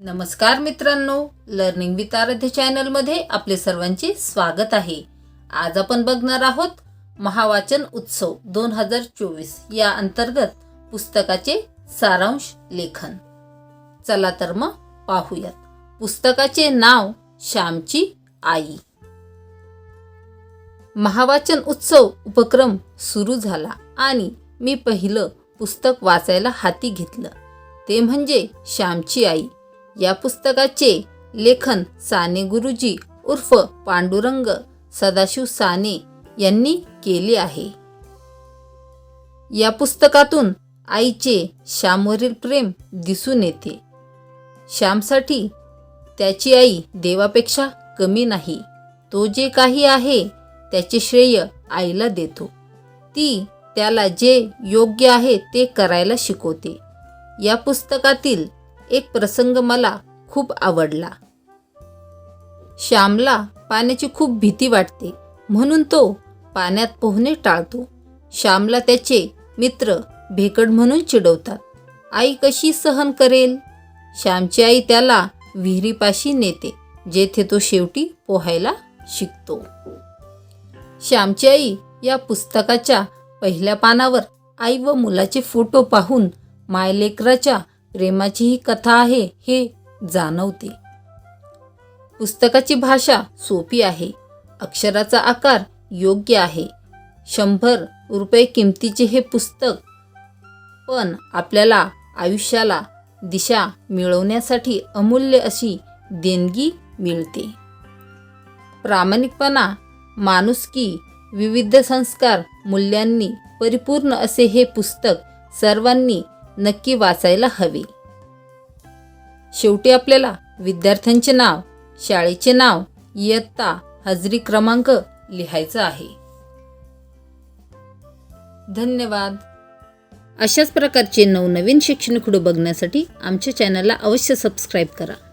नमस्कार मित्रांनो learning with आराध्य चॅनलमध्ये आपले सर्वांचे स्वागत आहे. आज आपण बघणार आहोत महावाचन उत्सव दोन हजार चोवीस या अंतर्गत पुस्तकाचे सारांश लेखन. चला तर मग पाहूयात. पुस्तकाचे नाव श्यामची आई. महावाचन उत्सव उपक्रम सुरू झाला आणि मी पहिलं पुस्तक वाचायला हाती घेतलं. ते म्हणजे श्यामची आई. या पुस्तकाचे लेखन साने गुरुजी उर्फ पांडुरंग सदाशिव साने यांनी केले आहे. या पुस्तकातून आईचे श्यामवरील प्रेम दिसून येते. श्यामसाठी त्याची आई देवापेक्षा कमी नाही. तो जे काही आहे त्याचे श्रेय आईला देतो. ती त्याला जे योग्य आहे ते करायला शिकवते. या पुस्तकातील एक प्रसंग मला खूप आवडला. श्यामला पाण्याची खूप भीती वाटते. म्हणून तो पाण्यात पोहणे टाळतो. श्यामला त्याचे मित्र भेकड म्हणून चिडवतात. आई कशी सहन करेल? श्यामची आई त्याला विहिरीपाशी नेते जेथे तो शेवटी पोहायला शिकतो. श्यामची आई या पुस्तकाच्या पहिल्या पानावर आई व मुलाचे फोटो पाहून मायलेकराच्या प्रेमाची ही कथा आहे हे जाणवते. पुस्तकाची भाषा सोपी आहे अक्षराचा आकार योग्य आहे शंभर रुपये किमतीचे हे पुस्तक पण आपल्याला आयुष्याला दिशा मिळवण्यासाठी अमूल्य अशी देणगी मिळते. प्रामाणिकपणा माणुसकी विविध संस्कार मूल्यांनी परिपूर्ण असे हे पुस्तक सर्वांनी नक्की वाचायला हवे. शेवटी आपल्याला विद्यार्थ्यांचे नाव शाळेचे नाव इयत्ता हजरी क्रमांक लिहायचा आहे. धन्यवाद. अशाच प्रकारचे नवनवीन शैक्षणिक व्हिडिओ बघण्यासाठी आमच्या चॅनलला अवश्य सबस्क्राईब करा.